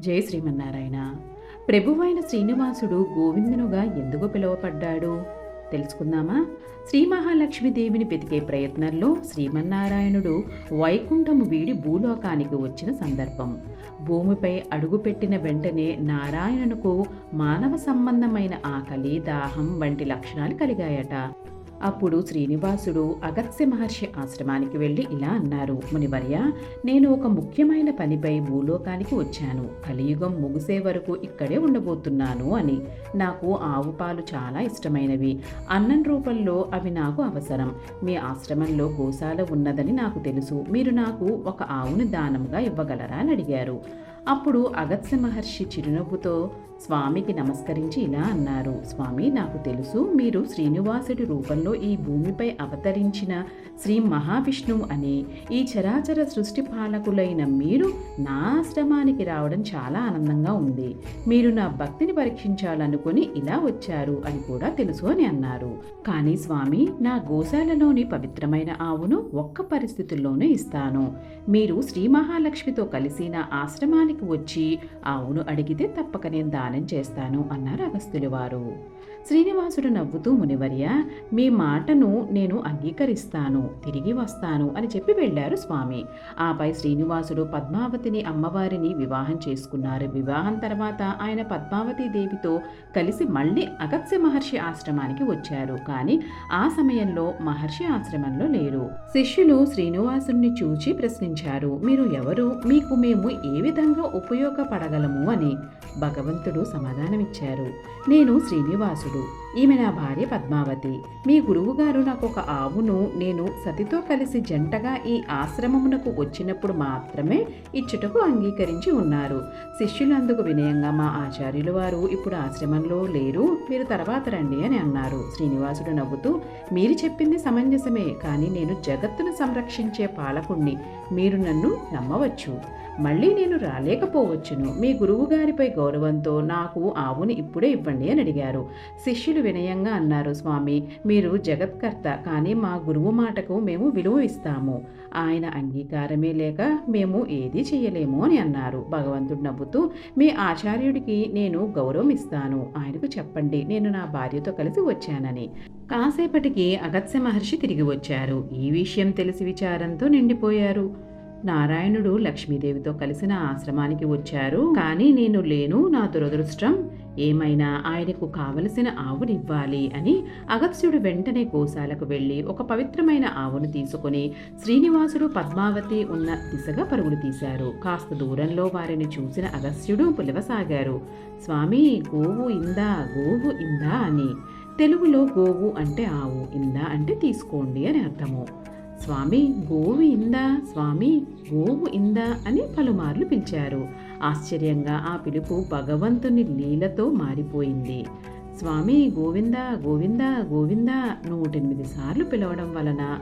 జై శ్రీమన్నారాయణ. ప్రభువైన శ్రీనివాసుడు గోవిందునుగా ఎందుకు పిలువపడ్డాడు తెలుసుకుందామా? శ్రీ మహాలక్ష్మీదేవిని వెతికే ప్రయత్నంలో శ్రీమన్నారాయణుడు వైకుంఠము వీడి భూలోకానికి వచ్చిన సందర్భం. భూమిపై అడుగుపెట్టిన వెంటనే నారాయణునకు మానవ సంబంధమైన ఆకలి దాహం వంటి లక్షణాలు కలిగాయట. అప్పుడు శ్రీనివాసుడు అగత్స్య మహర్షి ఆశ్రమానికి వెళ్ళి ఇలా అన్నారు మునివర్య నేను ఒక ముఖ్యమైన పనిపై భూలోకానికి వచ్చాను. కలియుగం ముగిసే వరకు ఇక్కడే ఉండబోతున్నాను అని. నాకు ఆవు పాలు చాలా ఇష్టమైనవి. అన్నం రూపంలో అవి నాకు అవసరం. మీ ఆశ్రమంలో గోశాల ఉన్నదని నాకు తెలుసు. మీరు నాకు ఒక ఆవుని దానంగా ఇవ్వగలరా? అని అడిగారు. అప్పుడు అగత్స్య మహర్షి చిరునవ్వుతో స్వామికి నమస్కరించి ఇలా అన్నారు. స్వామి నాకు తెలుసు మీరు శ్రీనివాసుడి రూపంలో ఈ భూమిపై అవతరించిన శ్రీ మహావిష్ణువు అని ఈ చరాచర సృష్టి పాలకులైన మీరు నా ఆశ్రమానికి రావడం చాలా ఆనందంగా ఉంది. మీరు నా భక్తిని పరీక్షించాలనుకుని ఇలా వచ్చారు అని కూడా తెలుసు అని అన్నారు. కానీ స్వామి నా గోశాలలోని పవిత్రమైన ఆవును ఒక్క పరిస్థితుల్లోనే ఇస్తాను. మీరు శ్రీ మహాలక్ష్మితో కలిసి నా ఆశ్రమానికి వచ్చి ఆవును అడిగితే తప్పక నేను దానం చేస్తాను అన్నారు అగస్త్యులు వారు. శ్రీనివాసుడు నవ్వుతూ మునివర్య మీ మాటను నేను అంగీకరిస్తాను తిరిగి వస్తాను అని చెప్పి వెళ్ళారు స్వామి. ఆపై శ్రీనివాసుడు పద్మావతిని అమ్మవారిని వివాహం చేసుకున్నారు. వివాహం తర్వాత ఆయన పద్మావతి దేవితో కలిసి మళ్ళీ అగత్స్య మహర్షి ఆశ్రమానికి వచ్చారు. కానీ ఆ సమయంలో మహర్షి ఆశ్రమంలో లేరు. శిష్యులు శ్రీనివాసుని చూచి ప్రశ్నించారు మీరు ఎవరు? మీకు మేము ఏ విధంగా ఉపయోగపడగలము? అని. భగవంతుడు సమాధానమిచ్చారు. నేను శ్రీనివాసుడు. ఈమె నా భార్య పద్మావతి. మీ గురువుగారు నాకు ఒక ఆవును నేను సతితో కలిసి జంటగా ఈ ఆశ్రమమునకు వచ్చినప్పుడు మాత్రమే ఇచ్చుటకు అంగీకరించి ఉన్నారు. శిష్యులందుకు వినయంగా మా ఆచార్యుల వారు ఇప్పుడు ఆశ్రమంలో లేరు. మీరు తర్వాత రండి అని అన్నారు. శ్రీనివాసుడు నవ్వుతూ మీరు చెప్పింది సమంజసమే. కానీ నేను జగత్తును సంరక్షించే పాలకుణ్ణి. మీరు నన్ను నమ్మవచ్చు. మళ్ళీ నేను రాలేకపోవచ్చును. మీ గురువుగారిపై గౌరవంతో నాకు ఆవుని ఇప్పుడే ఇవ్వండి అని అడిగారు. శిష్యులు వినయంగా అన్నారు స్వామి మీరు జగత్కర్త కానీ మా గురువు మాటకు మేము విలువ ఇస్తాము. ఆయన అంగీకారమే లేక మేము ఏదీ చేయలేము అని అన్నారు. భగవంతుడు నవ్వుతూ మీ ఆచార్యుడికి నేను గౌరవం ఇస్తాను. ఆయనకు చెప్పండి నేను నా భార్యతో కలిసి వచ్చానని. కాసేపటికి అగత్స్య మహర్షి తిరిగి వచ్చారు. ఈ విషయం తెలిసి విచారంతో నిండిపోయారు. నారాయణుడు లక్ష్మీదేవితో కలిసిన ఆశ్రమానికి వచ్చారు. కానీ నేను లేను నా దురదృష్టం ఏమైనా ఆయనకు కావలసిన ఆవునివ్వాలి అని అగత్స్యుడు వెంటనే గోశాలకు వెళ్ళి ఒక పవిత్రమైన ఆవును తీసుకుని శ్రీనివాసుడు పద్మావతి ఉన్న దిశగా పరుగులు తీశారు. కాస్త దూరంలో వారిని చూసిన అగస్త్యుడు పిలవసాగారు. స్వామి గోవు ఇందా గోవు ఇందా అని. తెలుగులో గోవు అంటే ఆవు ఇందా అంటే తీసుకోండి అని అర్థము. స్వామి గోవు ఇందా? స్వామి గోవు ఇందా? అని పలుమార్లు పిలిచారు. ఆశ్చర్యంగా ఆ పిలుపు భగవంతుని లీలతో మారిపోయింది. స్వామి గోవింద గోవింద గోవింద? నూటెనిమిది సార్లు పిలవడం వలన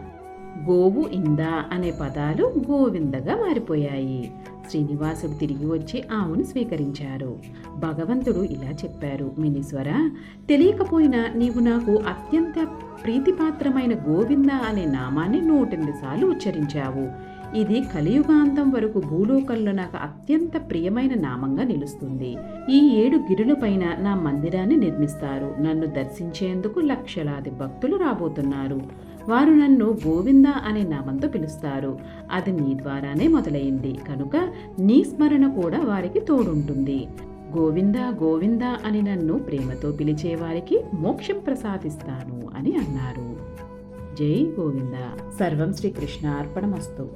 గోవు ఇందా అనే పదాలు గోవిందగా మారిపోయాయి. శ్రీనివాసుడు తిరిగి వచ్చి ఆవును స్వీకరించారు భగవంతుడు ఇలా చెప్పారు. మినీశ్వర తెలియకపోయినా నీవు నాకు అత్యంత ప్రీతిపాత్రమైన గోవింద అనే నామాన్ని నూటెనిమిది సార్లు ఉచ్చరించావు. ఇది కలియుగాంతం వరకు భూలోకంలో నాకు అత్యంత ప్రియమైన నామంగా నిలుస్తుంది. ఈ ఏడు గిరులపైన నా మందిరాన్ని నిర్మిస్తారు. నన్ను దర్శించేందుకు లక్షలాది భక్తులు రాబోతున్నారు. వారు నన్ను గోవింద అనే నామంతో పిలుస్తారు. అది నీ ద్వారానే మొదలైంది. కనుక నీ స్మరణ కూడా వారికి తోడుంటుంది. గోవింద గోవింద అని నన్ను ప్రేమతో పిలిచే వారికి మోక్షం ప్రసాదిస్తాను అని అన్నారు. జై గోవింద. సర్వం శ్రీకృష్ణ అర్పణమస్తు